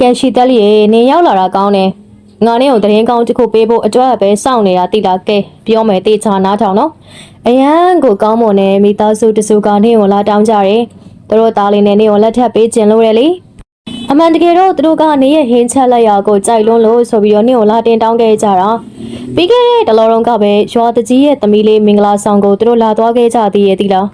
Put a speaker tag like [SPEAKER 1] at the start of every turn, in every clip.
[SPEAKER 1] ကဲရှိတက်လီရေနင်ရောက်လာတာကောင်းတယ်ငါနဲ့ကိုတရင်ကောင်းတစ်ခုပေးဖို့အတွက်ပဲစောင့်နေတာတိလာကဲပြောမယ်တေချာနားထောင်နော်အရန်ကိုကောင်းမွန်တဲ့မိသားစုတစုကနင်ကိုလာတောင်းကြတယ်သူတို့သားလေးနဲ့နင်ကိုလက်ထပ်ပေးခြင်းလို့ရလေအမှန်တကယ်တော့သူတို့ကနေရဲ့ဟင်းချက်လက်ရာကိုကြိုက်လွန်းလို့ဆိုပြီးတော့နင်ကိုလာတင်တောင်းခဲ့ကြတာပြီးခဲ့တဲ့တလောလုံးကပဲရွာတကြီးရဲ့သမီးလေးမင်္ဂလာဆောင်ကိုသူတို့လာသွားခဲ့ကြသေးရဲ့တိလား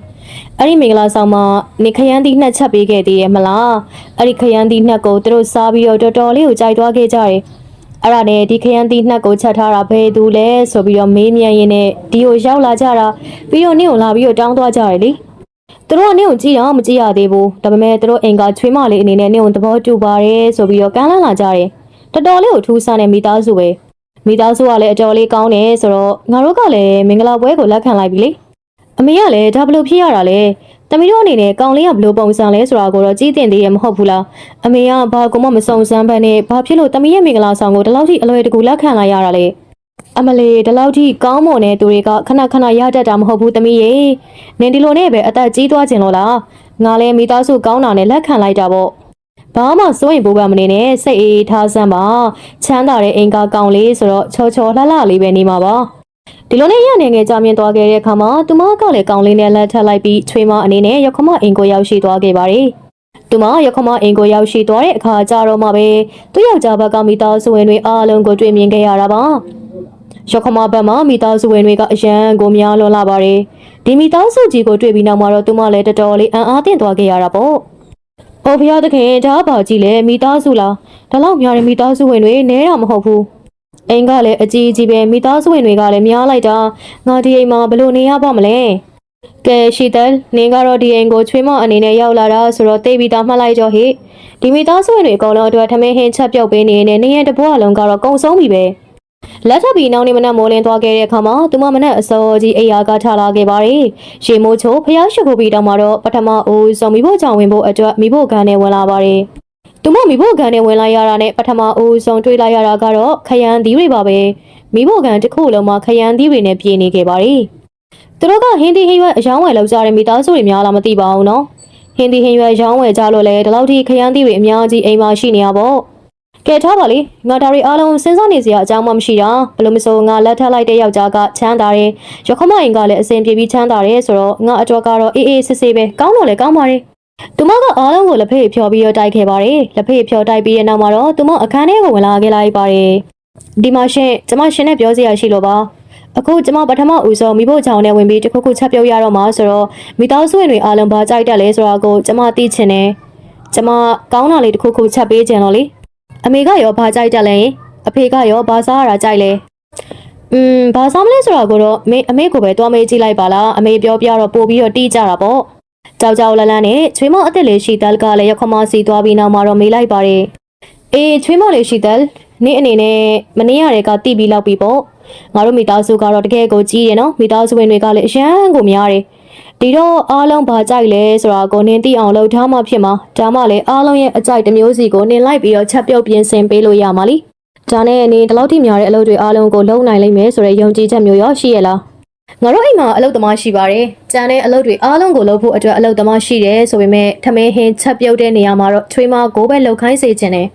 [SPEAKER 1] အဲ့ဒီမင်္ဂလာဆောင်မှာနေခရမ်းသီးနှက်ချက်ပေးခဲ့သေးရဲ့မလားအဲ့ဒီခရမ်းသီးနှက်ကိုသူတို့စားပြီးတော့တော်တော်လေးကိုကြိုက်သွားခဲ့ကြတယ်အဲ့ဒါနဲ့ဒီခရမ်းသီးနှက်ကိုချက်ထားတာဘယ်သူလဲဆိုပြီးတော့မေးမြန်းရင်းနဲ့ဒီကိုရောက်လာကြတာပြီးတော့နင့်ကိုလာပြီးတော့တောင်းသွားကြတယ်လေသူတို့ကနင့်ကိုကြည့်တော့မကြည့်ရသေးဘူးဒါပေမဲ့သူတို့အိမ်ကချွေးမလေးအနေနဲ့နင့်ကိုသဘောတူပါတယ်ဆိုပြီးတော့ကမ်းလှမ်းလာကြတယ်တော်တော်လေးကိုထူးဆန်းတဲ့မိသားစုပဲမိသားစုကလည်းအတော်လေးကောင်းတယ်ဆိုတော့ငါတို့ကလည်းမင်္ဂလာပွဲကိုလက်ခံလိုက်ပြီလေ အမေကလည်းဒါဘလို့ဖြစ်ရတာလဲတမီးတို့အနေနဲ့ကောင်လေးကဘလို့ပုံစံလဲဆိုတာကိုတော့ကြည့်တင်သေးရမဟုတ်ဘူးလားအမေကဘာကောမှမစုံစမ်းဘဲနဲ့ဘာဖြစ်လို့တမီးရဲ့မင်္ဂလာဆောင်ကိုဒီလောက်ထိအလွယ်တကူလက်ခံလိုက်ရတာလဲအမလေးဒီလောက်ထိကောင်းမွန်တဲ့သူတွေကခဏခဏရတတ်တာမဟုတ်ဘူးတမီးရေနင်ဒီလိုနဲ့ပဲအသက်ကြီးသွားခြင်းလို့လားငါလည်းမိသားစုကောင်းတာနဲ့လက်ခံလိုက်တာပေါ့ဘာမှစိုးရင်ပူပန်မနေနဲ့စိတ်အေးထားစမ်းပါချမ်းသာတဲ့အိမ်ကကောင်လေးဆိုတော့ချောချောလှလှလေးပဲနေမှာပါ ဒီလိုနဲ့ရနေငယ်ကြမြင်သွားခဲ့တဲ့အခါမှာသူမကလည်းကောင်းလေးနဲ့လက်ထပ်လိုက်ပြီးချွေးမအနေနဲ့ရခမအင်ကိုရောက်ရှိသွားခဲ့ပါတယ်။သူမရခမအင်ကိုရောက်ရှိသွားတဲ့အခါကျတော့မှပဲသူ့ယောက်ျားဘက်ကမိသားစုဝင်တွေအားလုံးကိုတွေ့မြင်ခဲ့ရတာပါ။ရခမဘက်မှာမိသားစုဝင်တွေကအရန်ကိုများလွန်လာပါတယ်။ဒီမိသားစုကြီးကိုတွေ့ပြီးနောက်မှာတော့သူမလည်းတော်တော်လေးအံ့အားသင့်သွားခဲ့ရတာပေါ့။အိုဖျားသခင်ဒါဘာကြီးလဲမိသားစုလားဒါလောက်များတဲ့မိသားစုဝင်တွေနဲတာမဟုတ်ဘူး။ အိမ်ကလည်းအကြီးကြီးပဲမိသားစုဝင်တွေကလည်းများလိုက်တာငါဒီအိမ်မှာဘလို့နေရပါမလဲကဲရှိတယ်နင်ကတော့ဒီအိမ်ကိုချွေးမအနေနဲ့ရောက်လာတာဆိုတော့တိတ်ပြီးသားမှတ်လိုက်တော့ဟိဒီမိသားစုဝင်တွေအကုန်လုံးအတွက်ထမင်းဟင်းချက်ပြုတ်ပေးနေနေနင်ရဲ့တပွားလုံးကတော့ကုံဆုံးပြီပဲလက်ထပ်ပြီးနောက်နေ့မနက်မိုးလင်းသွားခဲ့တဲ့အခါမှာသူမမနက်အစောကြီးအိယာကထလာခဲ့ပါတယ်ရေမိုးချိုဖျားရှိခိုးပြီးတော့မှတော့ပထမအိုးစုံမိဖို့ကြောင့်ဝင်ဖို့အတွက်မိဖို့ကန်နဲ့ဝင်လာပါတယ် သူမမိဖို့ကန်နဲ့ဝင်လာရတာနဲ့ပထမအဦးဆုံးတွေ့လိုက်ရတာကတော့ခရမ်းသီးတွေပါပဲမိဖို့ကန်တစ်ခုလုံးမှာခရမ်းသီးတွေနဲ့ပြည်နေခဲ့ပါ रे သူတို့ကဟင်းသီးဟင်းရွက်အယောင်းဝယ်လောက်ကြတဲ့မိသားစုတွေများလားမသိပါဘူးနော်ဟင်းသီးဟင်းရွက်ရောင်းဝယ်ကြလို့လဲဒီလောက်ထိခရမ်းသီးတွေအများကြီးအိမ်မှာရှိနေရပါ့ကဲထားပါလေငါဒါတွေအားလုံးစဉ်းစားနေစရာအကြောင်းမှမရှိတာဘယ်လိုမဆိုငါလက်ထပ်လိုက်တဲ့ယောက်ျားကချမ်းသာတယ်ရခမအိမ်ကလည်းအဆင်ပြေပြီးချမ်းသာတယ်ဆိုတော့ငါအတွက်ကတော့အေးအေးဆေးဆေးပဲကောင်းတော့လေကောင်းပါလေ သူမကအားလုံးကိုလက်ဖေးဖြော်ပြီးတော့တိုက်ခဲ့ပါတယ်လက်ဖေးဖြော်တိုက်ပြီးတဲ့နောက်မှာတော့သူမအခန်းထဲကိုဝင်လာခဲ့လိုက်ပါတယ်ဒီမှာရှင်ကျမရှင်နဲ့ပြောစရာရှိလို့ပါအခုကျမပထမဦးဆုံးမိဖို့ချောင်းနဲ့ဝင်ပြီးတစ်ခုခုချက်ပြုတ်ရတော့မှာဆိုတော့မိသားစုဝင်တွေအားလုံးဘာကြိုက်တက်လဲဆိုတာကိုကျမသိချင်တယ်ကျမကောင်းတာလေးတစ်ခုခုချက်ပေးခြင်းလို့လေအမေကရောဘာကြိုက်တက်လဲအဖေကရောဘာစားရတာကြိုက်လဲอืมဘာစားမလဲဆိုတာကိုတော့မေအမေကိုပဲတွားမေးကြည့်လိုက်ပါလားအမေပြောပြတော့ပို့ပြီးတော့တီးကြတာပေါ့ ကြောက်ကြောက်လန့်လန့်နဲ့ချွေးမအစ်စ်လေးရှိတယ်ကလည်းရခမစီသွားပြီးနောက်မှာတော့မေးလိုက်ပါတယ်။အေးချွေးမလေးရှိတယ်နေ့အနေနဲ့မနေ့ရတဲ့ကတိပြီးလောက်ပြီပေါ့။ငါတို့မိသားစုကတော့တကယ်ကိုကြီးတယ်နော်မိသားစုဝင်တွေကလည်းအရန်ကိုများတယ်။ဒီတော့အားလုံးဘာကြိုက်လဲဆိုတာကိုနင်းသိအောင်လုပ်ထားမှဖြစ်မှာဒါမှလည်းအားလုံးရဲ့အကြိုက်တစ်မျိုးစီကိုနင်းလိုက်ပြီးတော့ချက်ပြုတ်ပြင်ဆင်ပေးလို့ရမှာလी။ဒါနဲ့နင်းဒီလောက်ထိများတဲ့အလုပ်တွေအားလုံးကိုလုပ်နိုင်လိမ့်မယ်ဆိုတဲ့ယုံကြည်ချက်မျိုးရောရှိရလား။ ငါတို့အိမ်မှာအလုပ်သမားရှိပါတယ်။ကြံတဲ့အလုပ်တွေအားလုံးကိုလုပ်ဖို့အတွက်အလုပ်သမားရှိတယ်ဆိုပေမဲ့ထမင်းဟင်းချက်ပြုတ်တဲ့နေရာမှာတော့ချွေးမကိုပဲလှုပ်ခိုင်းစေခြင်းနဲ့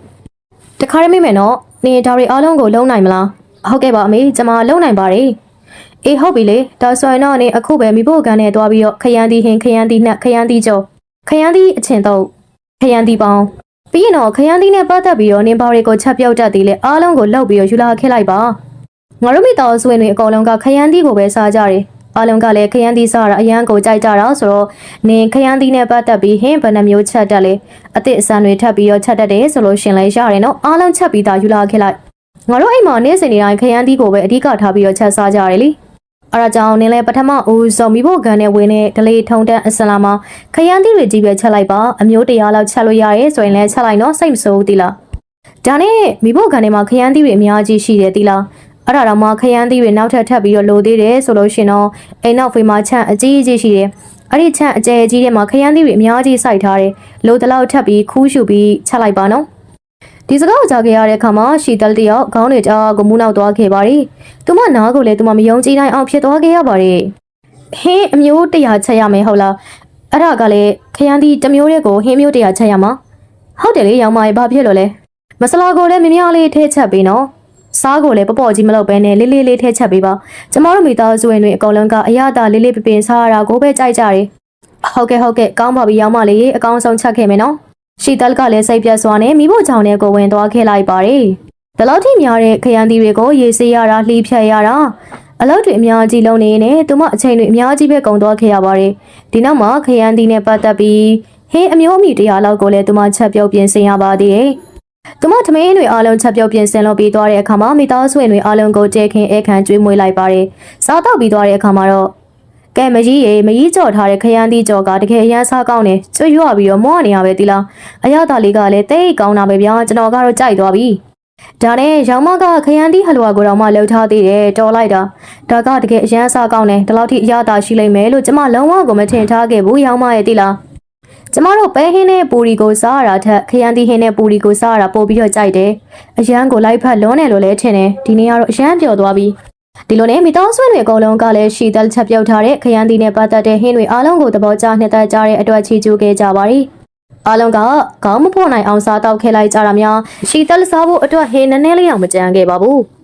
[SPEAKER 1] တခါရမိမယ်နော်။နေဒါတွေအားလုံးကိုလုံးနိုင်မလား။ဟုတ်ကဲ့ပါအမေကျွန်မလုံးနိုင်ပါတယ်။အေးဟုတ်ပြီလေ။ဒါဆိုရင်တော့နေအခုပဲမိဖို့ကန်နဲ့သွားပြီးတော့ခရမ်းသီးဟင်းခရမ်းသီးနှက်ခရမ်းသီးကြောခရမ်းသီးအချင်တော့ခရမ်းသီးပေါင်းပြီးရင်တော့ခရမ်းသီးနဲ့ပတ်သက်ပြီးတော့နင်ဘာတွေကိုချက်ပြုတ်တတ်သေးလဲအားလုံးကိုလှုပ်ပြီးတော့ယူလာခဲ့လိုက်ပါ။ ငါတို့မိသားစုဝင်တွေအကုန်လုံးကခရမ်းသီးကိုပဲစားကြတယ်။အားလုံးကလည်းခရမ်းသီးစားတာအရန်ကိုကြိုက်ကြတာဆိုတော့နင်ခရမ်းသီးနဲ့ပတ်သက်ပြီးဟင်းဘယ်နှမျိုးချက်တက်လဲ။အစ်စ်အစံတွေထပ်ပြီးတော့ချက်တက်တယ်ဆိုလို့ရှင်လဲရတယ်နော်။အားလုံးချက်ပြီးသားယူလာခဲ့လိုက်။ငါတို့အိမ်မှာနေ့စဉ်နေ့တိုင်းခရမ်းသီးကိုပဲအဓိကထားပြီးတော့ချက်စားကြရတယ်လေ။အဲဒါကြောင့်နင်လည်းပထမဦးဆုံးမိဖို့ကန်နဲ့ဝင်တဲ့ဒလေးထုံတန်းအစလာမှာခရမ်းသီးတွေကြီးပဲချက်လိုက်ပါ။အမျိုးတရားလောက်ချက်လို့ရတယ်ဆိုရင်လည်းချက်လိုက်နော်စိတ်မဆိုးဘူးတိလား။ဒါနဲ့မိဖို့ကန်ထဲမှာခရမ်းသီးတွေအများကြီးရှိတယ်တိလား အဲ့ဒါတော့မှခရမ်းသီးတွေနောက်ထပ်ထပ်ပြီးတော့လိုသေးတယ်ဆိုလို့ရှင်တော့အိမ်နောက်ဖေးမှာချန့်အကြီးအကြီးရှိတယ်အဲ့ဒီချန့်အကျယ်ကြီးထဲမှာခရမ်းသီးတွေအများကြီးစိုက်ထားတယ်လိုတလောက်ထပ်ပြီးခူးရှုပြီးချက်လိုက်ပါနော်ဒီစကားကိုကြားခဲ့ရတဲ့အခါမှာရှီတယ်တယောက်ခေါင်းတွေကြားကိုမူးနောက်သွားခဲ့ပါတယ်သူမနားကိုလည်းသူမမယုံကြည်နိုင်အောင်ဖြစ်သွားခဲ့ရပါတယ်ဟင်းအမျိုးတရာချက်ရမယ်ဟုတ်လားအဲ့ဒါကလည်းခရမ်းသီးတစ်မျိုးတည်းကိုဟင်းမျိုးတရာချက်ရမှာဟုတ်တယ်လေရောင်မရေဘာဖြစ်လို့လဲမဆလာကိုလည်းမများလေးထည့်ချက်ပေးနော် စားကိုလည်းပပေါ့ကြီးမလုပ်ဘဲနဲ့လေးလေးလေးထည့်ချက်ပေးပါကျမတို့မိသားစုဝင်တွေအကုန်လုံးကအရသာလေးလေးပပင်စားရတာကိုပဲကြိုက်ကြတယ်ဟုတ်ကဲ့ဟုတ်ကဲ့ကောင်းပါပြီရောက်မလေးအကောင်းဆုံးချက်ခဲ့မယ်နော်ရှီတက်ကလည်းစိတ်ပြတ်စွာနဲ့မိဖို့ချောင်းနဲ့ကိုဝင်သွားခဲ့လိုက်ပါတယ်ဒီလောက်ထိများတဲ့ခရမ်းသီးတွေကိုရေစေးရတာလှီးဖြတ်ရတာအလုပ်တွေအများကြီးလုပ်နေနေသူမအချိန်တွေအများကြီးပဲကုန်သွားခဲ့ရပါတယ်ဒီနောက်မှာခရမ်းသီးနဲ့ပတ်သက်ပြီးဟင်းအမျိုးအမည်တရားလောက်ကိုလည်းသူမချက်ပြုတ်ပြင်ဆင်ရပါသေးတယ် သူမသမင်းတွေအားလုံးချက်ပြုတ်ပြင်ဆင်လုပ်ပြီးသွားတဲ့အခါမှာမိသားစုဝင်တွေအားလုံးကိုတဲခင်အဲခံကျွေးမွေးလိုက်ပါတယ်စားတော့ပြီးသွားတဲ့အခါမှာတော့ကဲမကြီးရေမကြီးကြော်ထားတဲ့ခရမ်းသီးကြော်ကတကယ်အရန်စားကောင်းတယ်ကျွတ်ရွပြီးတော့မောနေရပဲဒီလားအရသာလေးကလည်းတိတ်ကောင်းတာပဲဗျာကျွန်တော်ကတော့ကြိုက်သွားပြီဒါနဲ့ရောင်မကခရမ်းသီးဟလွာကိုတော့မှလှုပ်ထားသေးတယ်တော်လိုက်တာဒါကတကယ်အရန်စားကောင်းတယ်ဒီလောက်ထိအရသာရှိလိမ့်မယ်လို့ကျမလုံးဝကိုမထင်ထားခဲ့ဘူးရောင်မရဲ့ဒီလား ကျမတို့ပဲဟင်းနဲ့ပူရီကိုစားရတာထက်ခရမ်းသီးဟင်းနဲ့ပူရီကိုစားရတာပိုပြီးတော့ကြိုက်တယ်အရန်ကိုလိုက်ဖက်လွန်းတယ်လို့လည်းထင်တယ်ဒီနေ့ကတော့အရန်ပျော်သွားပြီဒီလိုနဲ့မိသားစုတွေအကုန်လုံးကလည်းရှီတက်ချက်ပြုတ်ထားတဲ့ခရမ်းသီးနဲ့ပတ်သက်တဲ့ဟင်းတွေအားလုံးကိုသဘောကျနှစ်သက်ကြတဲ့အတွက်ချီးကျူးခဲ့ကြပါရီအားလုံးကခေါင်းမဖော်နိုင်အောင်စားတော့ခဲ့လိုက်ကြတာများရှီတက်စားဖို့အတွက်ဟင်းနည်းနည်းလေးအောင်မကြမ်းခဲ့ပါဘူး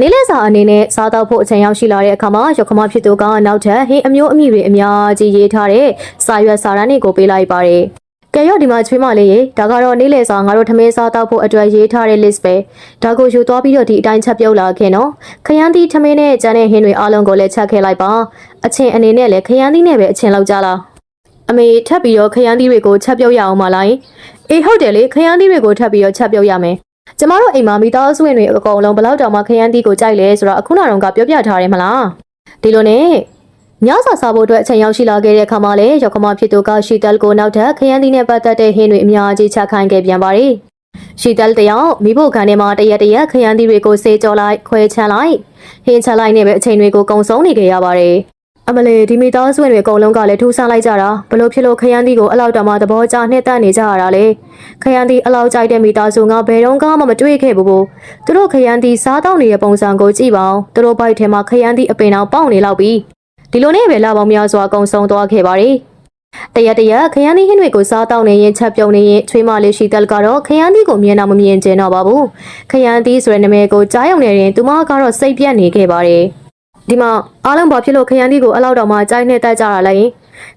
[SPEAKER 1] နေ့လည်စာအနေနဲ့စားတော့ဖို့အချိန်ရောက်ရှိလာတဲ့အခါမှာရခမဖြစ်သူကနောက်ထပ်ဟင်းအမျိုးအမည်တွေအများကြီးရေးထားတဲ့စာရွက်စာတမ်းတွေကိုပေးလိုက်ပါတယ်ကဲရော့ဒီမှာချွေးမလေးရေဒါကတော့နေ့လည်စာငါတို့ထမင်းစားတော့ဖို့အတွက်ရေးထားတဲ့ list ပဲဒါကိုယူသွားပြီးတော့ဒီအတိုင်းချက်ပြုတ်လာခဲ့နော်ခရမ်းသီးထမင်းနဲ့ကျန်တဲ့ဟင်းတွေအားလုံးကိုလည်းချက်ခဲ့လိုက်ပါအချင်းအနေနဲ့လည်းခရမ်းသီးနဲ့ပဲအချင်းလောက်ကြလားအမေထပ်ပြီးတော့ခရမ်းသီးတွေကိုချက်ပြုတ်ရအောင်မလားအေးဟုတ်တယ်လေခရမ်းသီးတွေကိုထပ်ပြီးတော့ချက်ပြုတ်ရမယ် ကျမတို့အိမ်မှာမိသားစုဝင်တွေအကုန်လုံးဘယ်လောက်တောင်မှခရမ်းသီးကိုကြိုက်လဲဆိုတော့အခုနောက်တော့ကပြောပြထားတယ်မလားဒီလိုနဲ့ညစာစားဖို့အတွက်အချိန်ရောက်ရှိလာခဲ့တဲ့အခါမှာလည်းရောက်ခမဖြစ်သူကရှီတယ်ကိုနောက်ထပ်ခရမ်းသီးနဲ့ပတ်သက်တဲ့ဟင်းတွေအများကြီးချက်ခိုင်းခဲ့ပြန်ပါရီရှီတယ်တယောက်မိဖို့ခံထဲမှာတရက်တရက်ခရမ်းသီးတွေကိုစေးကြောလိုက်ခွဲချမ်းလိုက်ဟင်းချက်လိုက်နဲ့ပဲအချိန်တွေကိုကုံဆုံးနေကြရပါတယ် အမလေးဒီမိသားစုဝင်တွေအကုန်လုံးကလည်းထူးဆန်းလိုက်ကြတာဘလို့ဖြစ်လို့ခရမ်းသီးကိုအလောက်တောင်မှသဘောကျနှစ်သက်နေကြရတာလေခရမ်းသီးအလောက်ကြိုက်တဲ့မိသားစုကဘယ်တော့မှမတွေ့ခဲ့ဘူးဘူးသူတို့ခရမ်းသီးစားတောင်းနေတဲ့ပုံစံကိုကြည့်ပါဦးသူတို့ဘိုက်ထဲမှာခရမ်းသီးအပင်အောင်ပေါက်နေလောက်ပြီဒီလိုနဲ့ပဲလာပေါင်းများစွာကုံဆုံးသွားခဲ့ပါတယ်တရက်တရက်ခရမ်းသီးဟင်းတွေကိုစားတောင်းနေရင်ချက်ပြုံနေရင်ချွေးမလေးရှိတက်ကတော့ခရမ်းသီးကိုမြင်တော့မမြင်ကျင်တော့ပါဘူးခရမ်းသီးဆိုတဲ့နာမည်ကိုကြားရုံနဲ့ရင်သူမကတော့စိတ်ပြတ်နေခဲ့ပါတယ် ဒီမှာအားလုံးဘာဖြစ်လို့ခရမ်းသီးကိုအလောက်တော့မှကြိုက်နေတတ်ကြတာလဲ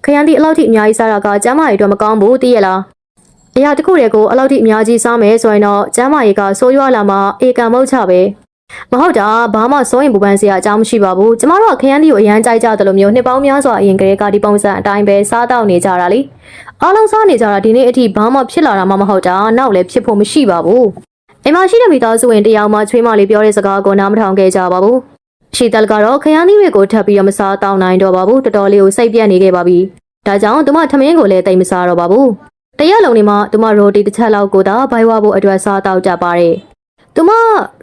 [SPEAKER 1] ခရမ်းသီးအလောက်ထိအများကြီးစားတာကကျမ်းမာရေးအတွက်မကောင်းဘူးသိရလားအရာတစ်ခုတည်းကိုအလောက်ထိအများကြီးစားမယ်ဆိုရင်တော့ကျမ်းမာရေးကဆိုးရွားလာမှအေကံမဟုတ်ချပဲမဟုတ်တာဘာမှစိုးရင်ပူပန်စရာအကြောင်းမရှိပါဘူးကျမတို့ကခရမ်းသီးကိုအရန်ကြိုက်ကြတယ်လို့မျိုးနှစ်ပေါင်းများစွာအရင်ကတည်းကဒီပုံစံအတိုင်းပဲစားတော့နေကြတာလေအားလုံးစားနေကြတာဒီနေ့အထိဘာမှဖြစ်လာတာမှမဟုတ်တာနောက်လည်းဖြစ်ဖို့မရှိပါဘူးအိမ်မရှိတဲ့မိသားစုဝင်တယောက်မှချွေးမလေးပြောတဲ့စကားကိုနားမထောင်ခဲ့ကြပါဘူး ရှီတယ်ကတော့ခရမ်းသီးတွေကိုထပ်ပြီးတော့မစားတော့နိုင်တော့ပါဘူးတော်တော်လေးကိုစိတ်ပြတ်နေခဲ့ပါပြီဒါကြောင့်သူမထမင်းကိုလည်းတိတ်မစားတော့ပါဘူးတရက်လုံးနေမှသူမရိုတီတစ်ချက်လောက်ကိုသာဘိုင်ဝါဖို့အတွက်စားတော့တတ်ပါတယ်သူမ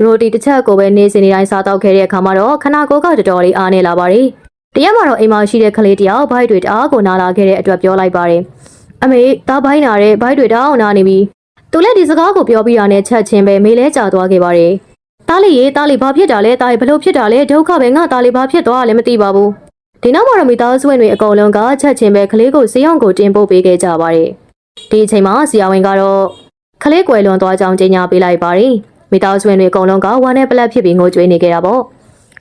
[SPEAKER 1] ရိုတီတစ်ချက်ကိုပဲနေစဉ်နေတိုင်းစားတော့ခဲ့တဲ့အခါမှာတော့ခနာကိုကတော်တော်လေးအားနေလာပါတယ်တရက်မှာတော့အိမ်မှာရှိတဲ့ကလေးတယောက်ဘိုက်တွေတအားကိုနားလာခဲ့တဲ့အတွက်ပြောလိုက်ပါတယ်အမေတားဘိုင်းနာတဲ့ဘိုက်တွေတအားအောင်နားနေပြီသူလည်းဒီစကားကိုပြောပြီးတာနဲ့ချက်ချင်းပဲမေးလဲကြာသွားခဲ့ပါတယ် တားလေးရေတားလေးဘာဖြစ်တာလဲတားလေးဘလို့ဖြစ်တာလဲဒုက္ခပဲငါတားလေးဘာဖြစ်သွားလဲမသိပါဘူးဒီနောက်မှာတော့မိသားစုဝင်တွေအကုန်လုံးကချက်ချင်းပဲကလေးကိုစေးအောင်ကိုတင်ပို့ပေးခဲ့ကြပါတယ်ဒီအချိန်မှာဆရာဝန်ကတော့ကလေးကွယ်လွန်သွားကြောင်းကြေညာပေးလိုက်ပါတယ်မိသားစုဝင်တွေအကုန်လုံးကဝမ်းနဲ့ပလက်ဖြစ်ပြီးငိုကြွေးနေကြတာပေါ့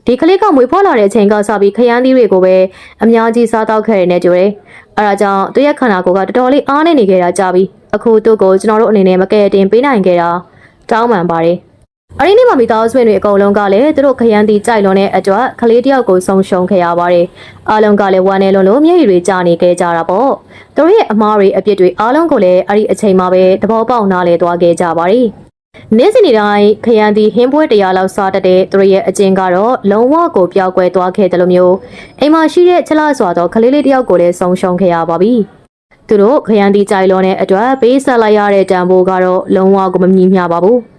[SPEAKER 1] ဒီကလေးကမွေးဖွားလာတဲ့အချိန်ကစပြီးခရမ်းသီးတွေကိုပဲအများကြီးစားတော့ခဲ့ရနေကြတယ်အဲဒါကြောင့်သူ့ရဲ့ခန္ဓာကိုယ်ကတော်တော်လေးအားနေနေခဲ့တာကြာပြီအခုသူ့ကိုကျွန်တော်တို့အနေနဲ့မကယ်တင်ပေးနိုင်ခဲ့တာတောင်းပန်ပါတယ် အရင်းနေ့မှာမိသားစုဝင်တွေအကုန်လုံးကလည်းသူတို့ခရမ်းတီကြိုက်လွန်တဲ့အတွက်ကလေးတယောက်ကိုဆုံရှုံခဲ့ရပါတယ်။အားလုံးကလည်းဝမ်းနေလွန်လို့မျက်ရည်တွေကျနေခဲ့ကြတာပေါ့။သူတို့ရဲ့အမားတွေအပြစ်တွေအားလုံးကိုလည်းအဲ့ဒီအချိန်မှာပဲသဘောပေါက်နားလည်သွားခဲ့ကြပါတယ်။နေ့စဉ်နေ့တိုင်းခရမ်းတီဟင်းပွဲတရားလောက်စားတတ်တဲ့သူတို့ရဲ့အကျင့်ကတော့လုံးဝကိုပျောက်ကွယ်သွားခဲ့တယ်လို့မျိုးအိမ်မှာရှိတဲ့ချလစွာသောကလေးလေးတယောက်ကိုလည်းဆုံရှုံခဲ့ရပါပြီ။သူတို့ခရမ်းတီကြိုက်လွန်တဲ့အတွက်ပေးဆက်လိုက်ရတဲ့တန်ဖိုးကတော့လုံးဝကိုမမြင်မျှပါဘူး။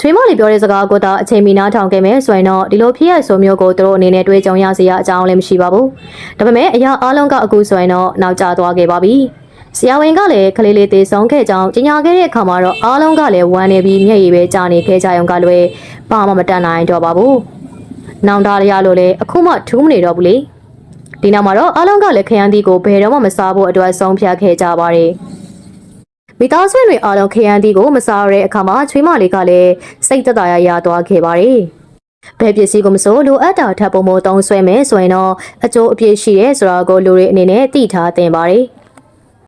[SPEAKER 1] ချွေးမလေးပြောတဲ့စကားကိုသာအချိန်မီနားထောင်ခဲ့မယ်ဆိုရင်တော့ဒီလိုဖြစ်ရဆိုမျိုးကိုသူတို့အနေနဲ့တွေးကြုံရစေရအကြောင်းလည်းမရှိပါဘူး။ဒါပေမဲ့အရာအလုံးကအခုဆိုရင်တော့နောက်ကျသွားခဲ့ပါပြီ။ဆရာဝန်ကလည်းကလေးလေးသေးဆုံးခဲ့ကြောင်းကြေညာခဲ့တဲ့အခါမှာတော့အားလုံးကလည်းဝမ်းနေပြီးမျက်ရည်ပဲကျနေခဲ့ကြရုံကလွယ်ဘာမှမတတ်နိုင်တော့ပါဘူး။နောင်တရရလို့လည်းအခုမှထူးမနေတော့ဘူးလေ။ဒီနောက်မှာတော့အားလုံးကလည်းခရမ်းသီးကိုဘယ်တော့မှမစားဖို့အတွက်ဆုံးဖြတ်ခဲ့ကြပါတယ်။ မိသားစုတွေအားလုံးခရမ်းသီးကိုမစားရတဲ့အခါမှာချွေးမလေးကလည်းစိတ်သက်သာရရသွားခဲ့ပါတယ်။ဘယ်ပစ္စည်းကိုမဆိုလိုအပ်တာထပ်ပုံမသုံးဆွဲမယ်ဆိုရင်တော့အကျိုးအပြည့်ရှိရဲဆိုတာကိုလူတွေအနေနဲ့သိထားသင့်ပါတယ်။